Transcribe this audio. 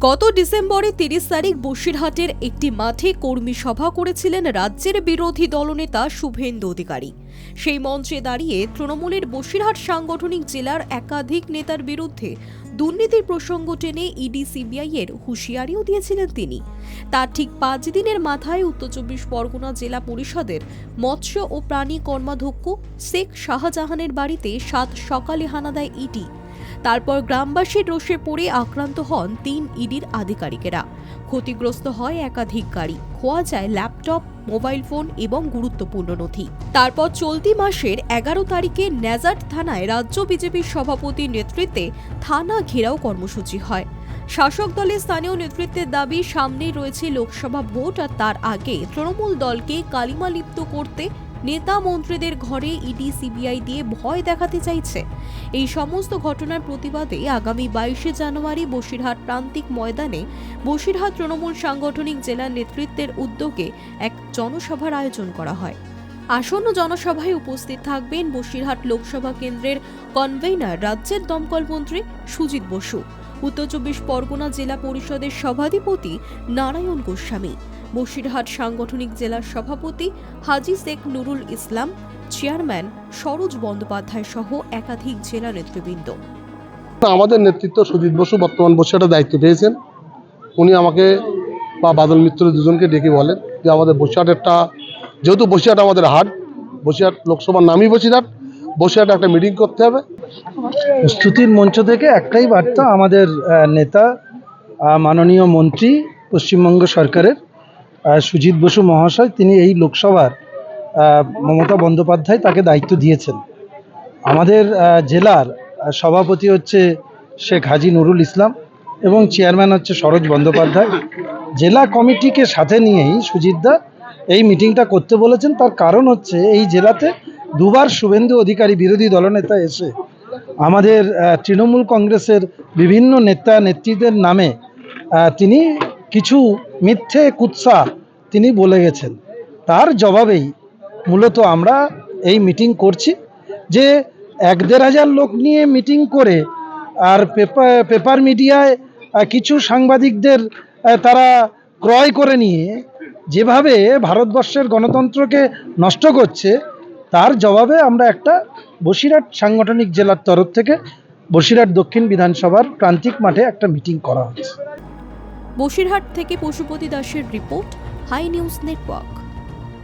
গত ডিসেম্বরে তিরিশ তারিখ বসিরহাটের একটি মাঠে কর্মী সভা করেছিলেন রাজ্যের বিরোধী দলনেতা শুভেন্দু অধিকারী। সেই মঞ্চে দাঁড়িয়ে তৃণমূলের বসিরহাট সাংগঠনিক জেলার একাধিক নেতার বিরুদ্ধে দুর্নীতির প্রসঙ্গ টেনে ইডি, সিবিআই এর হুঁশিয়ারিও দিয়েছিলেন তিনি। তার ঠিক পাঁচ দিনের মাথায় উত্তর চব্বিশ পরগনা জেলা পরিষদের মৎস্য ও প্রাণী কর্মাধ্যক্ষ শেখ শাহজাহানের বাড়িতে সাত সকালে হানা দেয় ইডি। তারপর গ্রামবাসীর রোষে পড়ে আক্রান্ত হন তিন ইডির আধিকারিকেরা। ক্ষতিগ্রস্ত হয় একাধিক গাড়ি, খোয়া যায় ল্যাপটপ, মোবাইল ফোন এবং গুরুত্বপূর্ণ নথি। তারপর চলতি মাসের এগারো তারিখে ন্যাজাট থানায় রাজ্য বিজেপির সভাপতির নেতৃত্বে থানা ঘেরাও কর্মসূচি হয়। শাসক দলের স্থানীয় নেতৃত্বের দাবি, সামনেই রয়েছে লোকসভা ভোট আর তার আগে তৃণমূল দলকে কালিমালিপ্ত করতে নেতা মন্ত্রীদের ঘরে ইডি, সিবিআই দিয়ে ভয় দেখাতে চাইছে। এই সমস্ত ঘটনার প্রতিবাদে আগামী বাইশে জানুয়ারি বসিরহাট প্রান্তিক ময়দানে বসিরহাট তৃণমূল সাংগঠনিক জেলার নেতৃত্বের উদ্যোগে এক জনসভার আয়োজন করা হয়। আসন্ন জনসভায় উপস্থিত থাকবেন বসিরহাট লোকসভা কেন্দ্রের কনভেনার, রাজ্যের দমকল মন্ত্রী সুজিত বসু। উত্তর চব্বিশ পরগনা জেলা পরিষদের সভাধিপতি নারায়ণ গোস্বামী। বসিরহাট সাংগঠনিক জেলার সভাপতি হাজি শেখ নুরুল ইসলাম চেয়ারম্যান সরোজ বন্দ্যোপাধ্যায় সহ একাধিক জেলা নেতৃবৃন্দ। আমাদের নেতৃত্ব সুজিত বসু বর্তমান বসিরহাটের দায়িত্ব পেয়েছেন। উনি আমাকে বা বাদল মিত্র দুজনকে ডেকে বলেন যে আমাদের বসিরহাটেরটা যেহেতু বসিরহাট আমাদের হাট বসিরহাট লোকসভার নামই বসিরহাট বসিরহাটে একটা মিটিং করতে হবে। প্রস্তুতির মঞ্চ থেকে একটাই বার্তা আমাদের নেতা মাননীয় মন্ত্রী পশ্চিমবঙ্গ সরকারের। সুজিত বসু মহাশয়, তিনি এই লোকসভার মমতা বন্দ্যোপাধ্যায় তাকে দায়িত্ব দিয়েছেন। আমাদের জেলার সভাপতি হচ্ছে শেখ হাজি নুরুল ইসলাম এবং চেয়ারম্যান হচ্ছে সরোজ বন্দ্যোপাধ্যায়। জেলা কমিটিকে সাথে নিয়েই সুজিতদা এই মিটিংটা করতে বলেছেন। তার কারণ হচ্ছে এই জেলাতে দুবার শুভেন্দু অধিকারী বিরোধী দলনেতা এসে আমাদের তৃণমূল কংগ্রেসের বিভিন্ন নেতা নেত্রীদের নামে তিনি কিছু মিথ্যে কুৎসা তিনি বলে গেছেন। তার জবাবেই মূলত আমরা এই মিটিং করছি যে এক দেড় হাজার লোক নিয়ে মিটিং করে আর পেপার পেপার মিডিয়ায় কিছু সাংবাদিকদের তারা ক্রয় করে নিয়ে যেভাবে ভারতবর্ষের গণতন্ত্রকে নষ্ট করছে, তার জবাবে আমরা একটা বসিরহাট সাংগঠনিক জেলার তরফ থেকে বসিরহাট দক্ষিণ বিধানসভার প্রান্তিক মাঠে একটা মিটিং করা হচ্ছে। বসিরহাট থেকে পশুপতি দাসের রিপোর্ট হাই নিউজ নেটওয়ার্ক।